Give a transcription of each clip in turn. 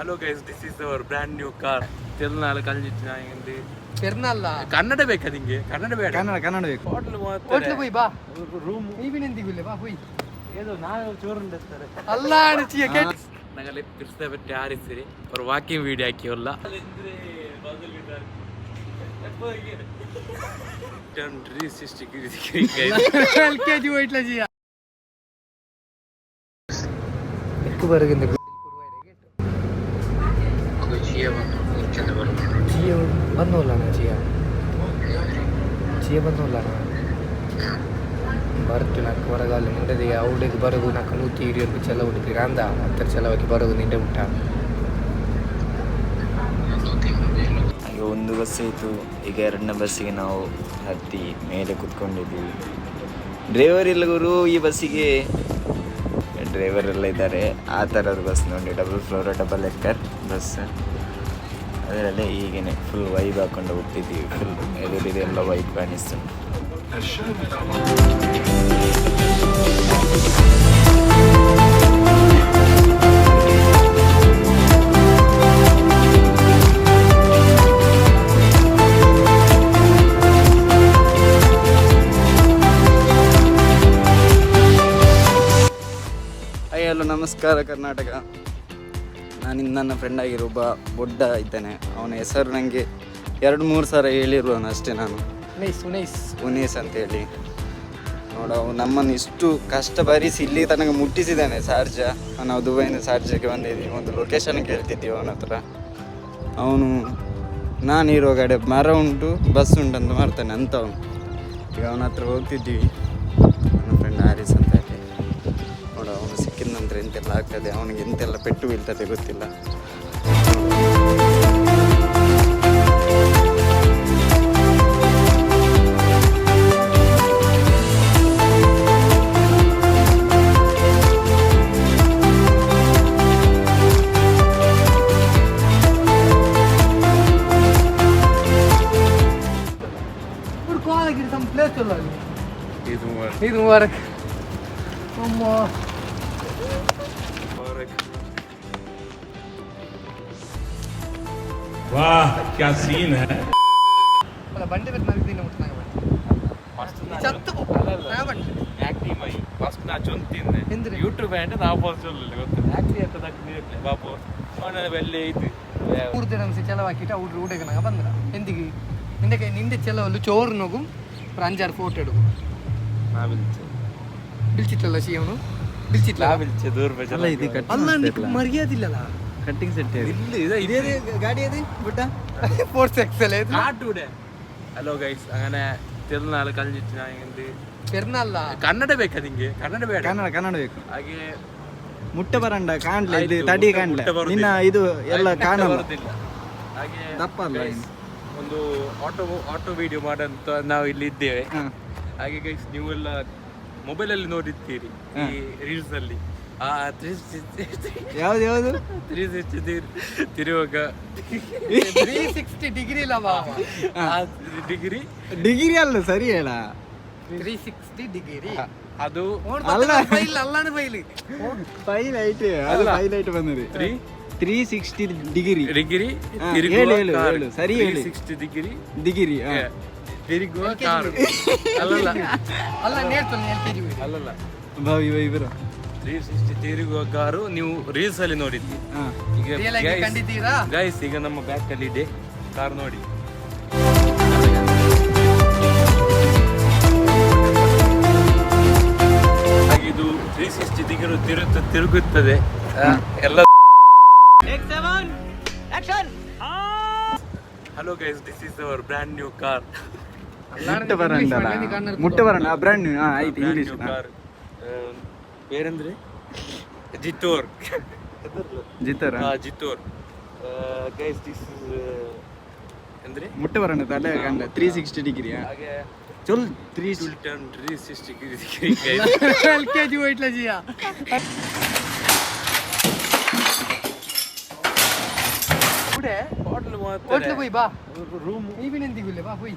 Hello guys this is our brand new car പെരുന്നാൾ കഴിഞ്ഞിട്ട് ഞാൻ എന്ത് പെരുന്നാള കന്നഡ ಬೇಕಾ ನಿಂಗೆ ಕನ್ನಡ ಬೇಡ ಕನ್ನಡ ಕನ್ನಡ ಬೇಕು ಹೋಟ್ಲ್ ಹೋಟ್ಲ್ ಹೋಯ್ ಬಾ ರೂಮ್ ನೀವಿನೆಂದಿಗುಲ್ಲ ಬಾ ಹೋಯ್ ഏതോ നാളെ ചോറുണ്ടെത്തರೆ അല്ലാണ് കേട്ട് ഞങ്ങളെ പിരിച്ച പറ്റി ആരിസിരി ഒരു വാക്കിംഗ് വീഡിയോ ആക്കിയുള്ള എൽ കെ ಜಿಯ ಬಂದೋಲ್ಲಣ್ಣ ಜಿಯ? ಜಿಯ ಬಂದೋಲ್ಲಣ್ಣ ಬರ್ತು ನಾಲ್ಕು ಹೊರಗಾಲ ಮುಂಡದೆ ಅವಡಿಗೆ ಬರಗು, ನಾಲ್ಕು ನೂತಿ ಚಲ ಹುಡುಕಿ ರಾಂದ ಹತ್ತಿರ ಚಲವಾಗಿ ಬರಗು, ನಿಂಡೆ ಬಿಟ್ಟ ಈಗ ಒಂದು ಬಸ್ ಆಯಿತು. ಈಗ ಎರಡನೇ ಬಸ್ಸಿಗೆ ನಾವು ಹತ್ತಿ ಮೇಲೆ ಕುತ್ಕೊಂಡಿದ್ವಿ. ಡ್ರೈವರ್ ಇಲ್ಲ ಗುರು ಈ ಬಸ್ಸಿಗೆ. ಡ್ರೈವರೆಲ್ಲ ಇದ್ದಾರೆ. ಆ ಥರದ ಬಸ್ ನೋಡಿ double floor double decker bus. ಅದರಲ್ಲೇ ಹೀಗೇನೆ ಫುಲ್ ವೈಬ್ ಹಾಕೊಂಡು ಹೋಗ್ತಿದ್ದೀವಿ. ಫುಲ್ ಎದುರಿದೆಲ್ಲ ವೈಬ್ ಕಾಣಿಸ್ತುಂಟು ಅಯ್ಯಲ್ಲ ನಮಸ್ಕಾರ ಕರ್ನಾಟಕ. ನಾನು ನನ್ನ ಫ್ರೆಂಡ್ ಆಗಿರೋ ಒಬ್ಬ ಬೊಡ್ಡ ಇದ್ದಾನೆ. ಅವನ ಹೆಸರು ನನಗೆ ಎರಡು ಮೂರು ಸಲ ಹೇಳಿರುವನು ಅಷ್ಟೇ ನಾನು. ಉನೇಸ್ ಅಂತ ಉನೇಶ್ ಅಂತೇಳಿ ನೋಡು ಅವನು ನಮ್ಮನ್ನು ಇಷ್ಟು ಕಷ್ಟ ಭರಿಸಿ ಇಲ್ಲಿ ತನಕ ಮುಟ್ಟಿಸಿದ್ದಾನೆ ಸಾರ್ಜ. ನಾವು ದುಬೈನ ಸಾರ್ಜಕ್ಕೆ ಬಂದಿದ್ದೀವಿ ಒಂದು ಲೊಕೇಶನ್ ಕೇಳ್ತಿದ್ದೀವಿ ಅವನ ಹತ್ರ. ಅವನು ನಾನಿರೋ ಕಡೆ ಮರ ಉಂಟು ಬಸ್ ಉಂಟಂತ ಮಾಡ್ತಾನೆ ಅಂತ ಅವನು. ಈಗ ಅವನ ಹತ್ರ ಹೋಗ್ತಿದ್ದೀವಿ ಎಂತೆಲ್ಲ ಆಗ್ತದೆ ಅವನಿಗೆ ಎಂತೆಲ್ಲ ಪೆಟ್ಟು ಬೀಳ್ತದೆ ಗೊತ್ತಿಲ್ಲ இது முபாரக் ಅಮ್ಮ वाह क्या सीन है ಬಂಡಿ ಬಿಟ್ಟು ನಾಲ್ಕು ದಿನ ಮುಟ್ಟಾಗ ಫಸ್ಟ್ ಚತ್ತು ಆಕ್ಟಿವ್ ಆಗಿ ಫಸ್ಟ್ ನಾ ಚೊಂದು ತಿಂದೆ ಎಂದ್ರೆ ಯೂಟ್ಯೂಬ್ ಆ್ಯಂಡ್ ನಾ ಫೋರ್ಸ್ ಚೊಲ್ಲ ಗೊತ್ತು ಆಕ್ಟಿವ್ ಅಂತ ತಕ್ಕ ಪಾಪ ಅವನ ಬೆಲ್ಲೆ ಐತಿ ಮೂರು ದಿನ ಅನ್ಸಿ ಚೆಲವು ಹಾಕಿಟ್ಟು ಅವ್ರು ಊಟಕ್ಕೆ ನಾಗ ಬಂದ್ರ ಎಂದಿಗೆ ನಿಂದಕ್ಕೆ ನಿಂದೆ ಚೆಲವಲ್ಲಿ ಚೋರು ನೋಗು ಅಂಜಾರು ಫೋಟೋ ಎಡುಗು ನಾ ಬಿಲ್ಚೆ ಬಿಲ್ಚಿಟ್ಲಲ್ಲ ಸಿ ಅವನು ಬಿಲ್ಚಿಟ್ಲ ಬಿಲ್ಚೆ ದೂರ ಅಲ್ಲ ಇದು ಮರ್ಯಾದಿಲ್ಲಲ್ಲ ಅಲ್ಲ ನಿಕ್ ಮರ್ಯಾದೆ ಇಲ್ಲಲ್ಲ ಕಟ್ಟಿಂಗ್ ಸೆಟ್ ಇಲ್ಲಿ ಇದೆ ಇದೆ ಗಾಡಿ ಅದೇ ಬುಟ್ಟ ಫೋರ್ಸ್ ಎಕ್ಸಲ್ കാട്ടൂടെ ഹലോ ഗൈസ് അങ്ങനെ തിരുനാള് കളഞ്ഞിട്ട് ഞാൻ എന്ത് ಪೆರ್ನಲ್ಲ ಕನ್ನಡ ಬೇಕಾ ನಿಂಗೆ ಕನ್ನಡ ಬೇಡ ಕನ್ನಡ ಕನ್ನಡ ಬೇಕು ಹಾಗೆ ಮುಟ್ಟ ಬರಂಡ ಕಾಣ್ಲ ಇದು ಆಯ್ತು, ತಡಿ ಮುಟ್ಟ- ಕಾಣ್ಲ ಮುಟ್ಟ ಬರುದಿಲ್ಲ. ನಿನ್ನ ಇದು ಎಲ್ಲ ಆಯ್ತು, ಕಾಣಲ್ಲ ಬರುದಿಲ್ಲ. ಹಾಗೆ ದಪ್ಪ ಅಲ್ಲ guys, ಇನ್ನು. ಒಂದು ಆಟೋ ಆಟೋ ವಿಡಿಯೋ ಮಾಡಂತ ನಾವು ಇಲ್ಲಿ ಇದ್ದೇವೆ ಹಾ. ಹಾಗೆ ಗೈಸ್ ನೀವೆಲ್ಲ ಮೊಬೈಲ್ ಅಲ್ಲಿ ನೋಡಿರ್ತೀರಿ ಈ ರೀಲ್ಸ್ ಅಲ್ಲಿ ಆ ತ್ರೀ ಯಾವ್ದು ಯಾವ್ದು? ತ್ರೀ ಸಿಕ್ಸ್ಟಿ ತಿರುವಾಗ. ತ್ರೀ ಸಿಕ್ಸ್ಟಿ ಡಿಗ್ರಿ ಇಲ್ಲ ಆ ಡಿಗ್ರಿ. ಡಿಗ್ರಿ ಅಲ್ಲ ಸರಿ ಹೇಳ. Three sixty degree. ಅದು ಅಲ್ಲ. ಫೈಲ್ ಅಲ್ಲಾണ് ಫೈಲ್ ಫೈವ್ ಲೈಟ್ ಅಲ್ಲ. ಫೈವ್ ಲೈಟ್ ಬಂದಿದೆ. Three three sixty degree. Degree ಹಾ, ಹೇಳು, ಹೇಳು, ಹೇಳು, ಸರಿ ಹೇಳಿ. Sixty degree. ಡಿಗ್ರಿ ತಿರುಗುವ ಕಾರು ಅಲ್ಲಲ್ಲ. ಅಲ್ಲ ನೇರ್ತಾನೆ ಎಲ್ ಕೆ ಜಿ ಅಲ್ಲಲ್ಲ. ಭಾವಿ ಇವರು. ತ್ರೀ ಸಿಕ್ಸ್ಟಿ ತಿರುಗುವ ಕಾರು ನೀವು ರೀಲ್ಸ್ ಅಲ್ಲಿ ನೋಡಿದ್ವಿ. ಹಾ. ಈಗ ರಿಯಲ್ ಆಗಿ ಕಂಡಿದ್ದೀರಾ? ಗೈಸ್ ಈಗ ನಮ್ಮ ಬ್ಯಾಕ್ ಅಲ್ಲಿ ಇದೆ. ಕಾರ್ ನೋಡಿ. ಹಾಗೆ ಇದು ತ್ರೀ ಸಿಕ್ಸ್ಟಿ ದಿಗರು ತಿರುತ್ತ ತಿರುಗುತ್ತದೆ. ಆ, ಎಲ್ಲ hello guys this is our brand new car ಮುಟ್ಟ ಬರಣ ಮುಟ್ಟ ಬರಂಡ ಬ್ರ್ಯಾಂಡ್ ಆಯ್ತು ಇಂಗ್ಲೀಷ್ ಕಾರ್ ಬೇರೆಂದ್ರೆ ಜಿತ್ತೂರ್ ಜಿತ್ತೂರ್ ಜಿತ್ತೂರ್ ಗೈಸ್ ದಿಸ್ ಅಂದ್ರೆ ಮುಟ್ಟೆ ಬರೋಣ ತಲೆ ಕಂಡ ತ್ರೀ ಸಿಕ್ಸ್ಟಿ ಡಿಗ್ರಿಯಾ ಚೊಲ್ three turn three sixty degree L K G ವೈಟ್ಲ ಜಿಯಾ ಹೋಟೆಲ್ ಹೋಟೆಲ್ ಹೋಯ್ ಬಾ ರೂಮ್ ಈವಿನಿಂದಿಗುಲ್ಲೆ ಬಾ ಹೋಯ್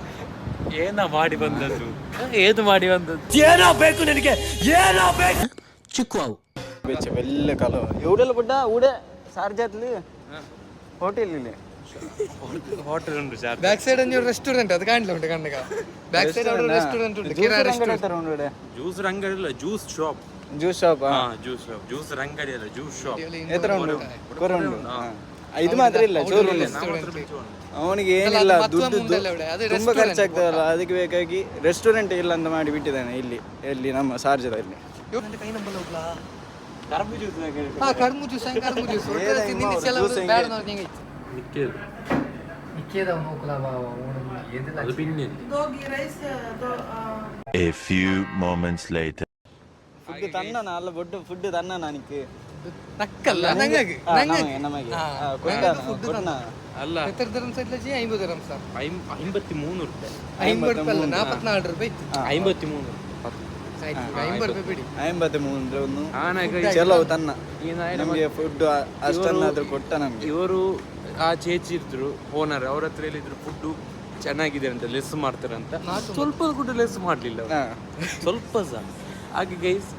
ಬಿಟ್ಟು ಮಾಡಿ ಬಂದದ್ದು ಏನು ಮಾಡಿ ಬಂದದ್ದು ಏದು ಮಾಡಿ ಬಂದದ್ದು ಬೆಚ್ಚ ಬೆಲ್ಲ ಕಾಲ ಇವಡೆಲ್ಲ ಬಿಡ್ಡ ಊಡೆ ಸಾರ್ಜಾತ್ಲಿ ಹೋಟೆಲ್ ಇಲ್ಲಿ ಹೋಟೆಲ್ ಉಂಟು ಸರ್ ಬ್ಯಾಕ್ ಸೈಡ್ ನೀವು ರೆಸ್ಟೋರೆಂಟ್ ಅದು ಕಾಣ್ಲ ಉಂಟು ಕಣ್ಣಗ ಬ್ಯಾಕ್ ಸೈಡ್ ಅವರು ರೆಸ್ಟೋರೆಂಟ್ ಉಂಟು ಕಿರಾ ರೆಸ್ಟೋರೆಂಟ್ ಒಂದೆಡೆ ಜ್ಯೂಸ್ ಅಂಗಡಿ ಇಲ್ಲ ಜ್ಯೂಸ್ ಶಾಪ್ ಜ್ಯೂಸ್ ಶಾಪ್ ಹಾ ಜ್ಯೂಸ್ ಶಾಪ್ ಜ್ಯೂಸ್ ಅಂಗಡಿ ಅಲ್ಲ ಜ್ಯೂಸ್ ಶಾಪ್ ಎತ್ರ ಉಂಟು ಕೊರ ಉಂಟು. ಇದು ಮಾತ್ರ ಇಲ್ಲ ಚೂರು ಇಲ್ಲ ಅವನಿಗೆ ಏನಿಲ್ಲ ದುಡ್ಡು ಮುಂದೆಲ್ಲ ಇದೆ. ಅದು ತುಂಬಾ ಖರ್ಚಾಗ್ತದಲ್ಲ ಅದಕ್ಕೆ ಬೇಕಾಗಿ ರೆಸ್ಟೋರೆಂಟ್ ಇಲ್ಲ ಅಂತ ಮಾಡಿ ಬಿಟ್ಟಿದ್ದಾನೆ ಇಲ್ಲಿ ಎಲ್ಲಿ ನಮ್ಮ ಸಾರ್ಜದಲ್ಲಿ ಕೈ ನಂಬಲ್ಲ ಹೋಗ್ಲಾ ಕರ್ಬು ಜ್ಯೂಸ್ ಹಾ ತನ್ನ. ನಕ್ಕಲ್ಲ ನಮಗೆ. ಅಲ್ಲ ಫುಡ್ ಅಷ್ಟನ್ನಾದ್ರೂ ಕೊಟ್ಟ ನಮ್ಗೆ. ಇವರು ಆ ಚೇಚಿ ಇದ್ರು ಓನರ್ ಅವ್ರ ಹತ್ರ ಹೇಳಿದ್ರು ಫುಡ್ ಚೆನ್ನಾಗಿದೆ ಅಂತ ಲೆಸ್ ಮಾಡ್ತಾರೆ ಅಂತ. ಸ್ವಲ್ಪ ಕೂಡ ಲೆಸ್ ಮಾಡ್ಲಿಲ್ಲ. ಸ್ವಲ್ಪ ಸಹ ಹಾಗೆ ಗೈಸ್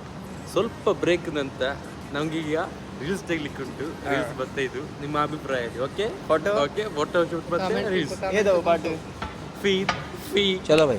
ಸ್ವಲ್ಪ ಬ್ರೇಕ್ ನಂತರ ನಮ್ಗೀಗ ರೀಲ್ಸ್ ತೆಗ್ಲಿಕ್ಕೆ ಉಂಟು ರೀಲ್ಸ್ ಬರ್ತಾ ಇದು. ನಿಮ್ಮ ಅಭಿಪ್ರಾಯ okay photo okay photo shoot ಮತ್ತೆ ರೀಲ್ಸ್ ಫೀ ಫೀ ಚಲೋ ಬೈ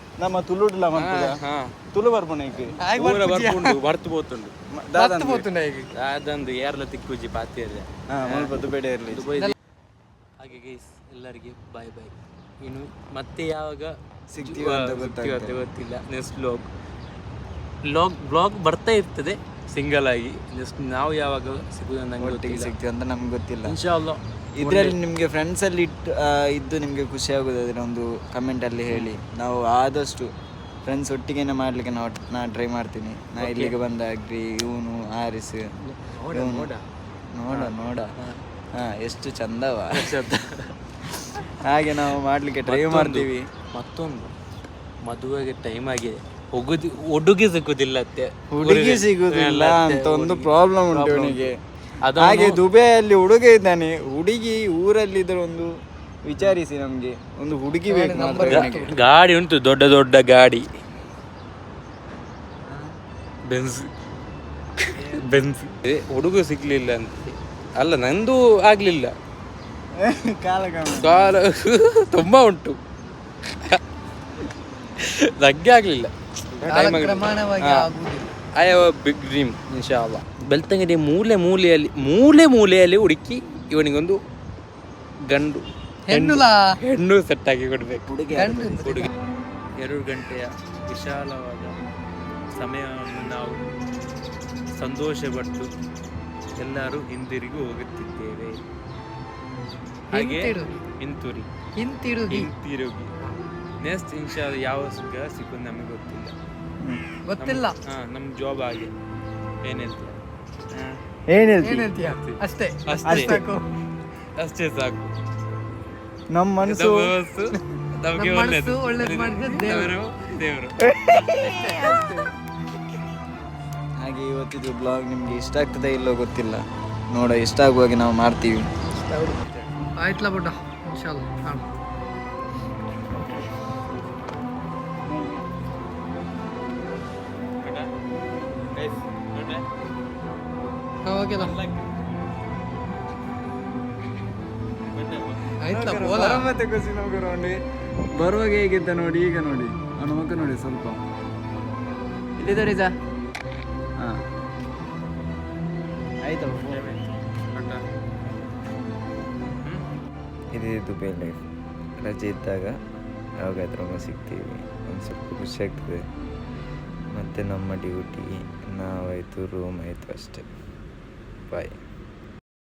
ನಮ್ಮ ತುಳುಡ್ಲ ಮಲ್ಪುದ ತುಳು ಬರ್ಪುಣ ಈಗ ಊರ ಬರ್ಪುಂಡು ಬರ್ತು ಪೋತುಂಡು. ಬರ್ತು ಪೋತುಂಡ ಈಗ? ಅದಂದು ಏರ್ಲ ತಿಕ್ಕುಜಿ ಪಾತಿ ಇರಲಿ ಮಲ್ಪ ದುಬೇಡ ಇರಲಿ ಹಾಗೆ ಗೈಸ್ ಎಲ್ಲರಿಗೆ ಬಾಯ್ ಬಾಯ್ ಇನ್ನು ಮತ್ತೆ ಯಾವಾಗ ಸಿಗ್ತೀವಿ ಅಂತ ಗೊತ್ತಿಲ್ಲ. ನೆಕ್ಸ್ಟ್ ಲಾಗ್ ಲಾಗ್ ಬ್ಲಾಗ್ ಬರ್ತಾ ಇರ್ತದೆ. ಸಿಂಗಲ್ ಆಗಿ ಜಸ್ಟ್ ನಾವು ಯಾವಾಗ ಸಿಗುದು ನಂಗೆ ಒಟ್ಟಿಗೆ ಸಿಗ್ತೀವಿ ಅಂತ ನಮ್ಗೆ ಗೊತ್ತಿಲ್ಲ. ಇನ್ಶಾಲ್ಲ ಇದರಲ್ಲಿ ನಿಮಗೆ ಫ್ರೆಂಡ್ಸ್ ಅಲ್ಲಿ ಇಟ್ಟು ಇದ್ದು ನಿಮಗೆ ಖುಷಿ ಆಗೋದಾದ್ರೆ ಒಂದು ಕಮೆಂಟ್ ಅಲ್ಲಿ ಹೇಳಿ. ನಾವು ಆದಷ್ಟು ಫ್ರೆಂಡ್ಸ್ ಒಟ್ಟಿಗೆ ಮಾಡ್ಲಿಕ್ಕೆ ನಾವು ನಾ ಟ್ರೈ ಮಾಡ್ತೀನಿ. ನಾ ಇಲ್ಲಿಗೆ ಬಂದಾಗ್ರಿ ಇವನು ಆರಿಸ್ ನೋಡ ನೋಡ. ನೋಡ ಹಾ. ಎಷ್ಟು ಚಂದವ. ಹಾಗೆ ನಾವು ಮಾಡ್ಲಿಕ್ಕೆ ಟ್ರೈ ಮಾಡ್ತೀವಿ. ಮತ್ತೊಂದು. ಮದುವೆಗೆ ಟೈಮ್ ಆಗಿದೆ. ಹೋಗುದಿ ಹುಡುಗಿ ಸಿಗುದಿಲ್ಲ ಅತ್ತೆ. ಹುಡುಗಿ ಸಿಗುದಿಲ್ಲ ಅಂತ ಒಂದು ಪ್ರಾಬ್ಲಮ್ ಉಂಟು ಅವನಿಗೆ. ಹಾಗೆ ದುಬೈಯಲ್ಲಿ ಹುಡುಗ ಇದ್ದಾನೆ. ಹುಡುಗಿ ಊರಲ್ಲಿ ಇದ್ರೆ ಒಂದು ವಿಚಾರಿಸಿ ನಮ್ಗೆ. ಒಂದು ಹುಡುಗಿ ಬೇಕು ಮಾತ್ರ. ಗಾಡಿ ಉಂಟು ದೊಡ್ಡ ದೊಡ್ಡ ಗಾಡಿ. Benz Benz. ಹುಡುಗ ಸಿಗ್ಲಿಲ್ಲ ಅಂತ. ಅಲ್ಲ ನಂದು ಆಗ್ಲಿಲ್ಲ. ಕಾಲ ಕಾಲ ಕಾಲ ತುಂಬಾ ಉಂಟು. ನಗ್ಗೆ ಆಗ್ಲಿಲ್ಲ. ಪ್ರಮಾಣವಾಗಿ ಆಗುವುದಿಲ್ಲ. I have a big dream ಇನ್ಶಾಲ್ಲ Belthangady ಮೂಲೆ ಮೂಲೆಯಲ್ಲಿ ಮೂಲೆ ಮೂಲೆಯಲ್ಲಿ ಹುಡುಕಿ ಇವನಿಗೊಂದು ಗಂಡು. ಹೆಣ್ಣು ಹೆಣ್ಣು ಸೆಟ್ ಆಗಿ ಕೊಡ್ಬೇಕು. ಹುಡುಗಿ ಎರಡು ಗಂಟೆಯ ವಿಶಾಲವಾದ ಸಮಯವನ್ನು ನಾವು ಸಂತೋಷಪಟ್ಟು ಎಲ್ಲರೂ ಹಿಂದಿರುಗಿ ಹೋಗುತ್ತಿದ್ದೇವೆ. ಹಾಗೆ ಹಿಂತಿರುಗಿ. ಹಿಂತುರಿ ಹಿಂತಿರುಗಿ. ಹಿಂತಿರುಗಿ. ನೆಕ್ಸ್ಟ್ ಇನ್ಶಾ ಯಾವ ಸುಖ ಸಿಕ್ಕೊಂಡು ನಮಗೆ ಗೊತ್ತಿಲ್ಲ. ಗೊತ್ತಿಲ್ಲ. ಹಾ ನಮ್ಮ ಜಾಬ್ ಆಗಿ ಏನ್ ಹೇಳ್ತೀಯ? ಹೇಳ್ತೀವಿ ಅಷ್ಟೇ. ಅಷ್ಟೇ. ಸಾಕು. ಅಷ್ಟೇ ಸಾಕು. ನಮ್ಮ ಮನಸ್ಸು ನಮ್ಮ ಮನಸ್ಸು ನಮಗೆ ನಮ್ಮ ಒಳ್ಳೇದು. ಮನಸ್ಸು ಒಳ್ಳೇದು ಮಾಡಿದ್ರೆ ದೇವರು. ದೇವರು. ಹಾಗೆ ಇವತ್ತಿದ್ದು ಬ್ಲಾಗ್ ನಿಮ್ಗೆ ಇಷ್ಟ ಆಗ್ತದೆ ಇಲ್ಲೋ ಗೊತ್ತಿಲ್ಲ. ನೋಡ ಇಷ್ಟ ಆಗುವಾಗೆ ನಾವು ಮಾಡ್ತೀವಿ. ಆಯ್ತಲ್ಲ ಬುಡ್ಡ ಇನ್ಶಾಲ್ಲ ಕಾಣು ಹಾ, ಆಯ್ತಾ ಮತ್ತೆ ಖುಷಿ ನಮ್ಗೆ ನೋಡಿ ಬರುವಾಗ ಹೇಗಿದ್ದ ನೋಡಿ ಈಗ ನೋಡಿ. ಅವನ ಮುಖ ನೋಡಿ ಸ್ವಲ್ಪ. ಇಲ್ಲಿದ್ದಾರೆ ರೀಜಾ? ಹಾಂ. ಆಯ್ತಾ. ಇದೇ ದುಬೈ ಲೈಫ್ ರಜೆ ಇದ್ದಾಗ ಯಾವಾಗಾದ್ರೂ ಒಮ್ಮೆ ಸಿಗ್ತೀವಿ. ಒಂದು ಸ್ವಲ್ಪ ಖುಷಿ ಆಗ್ತದೆ. ಮತ್ತು ನಮ್ಮ ಡ್ಯೂಟಿ ನಾವಾಯಿತು ರೂಮ್ ಆಯಿತು ಅಷ್ಟೇ. ಬಾಯ್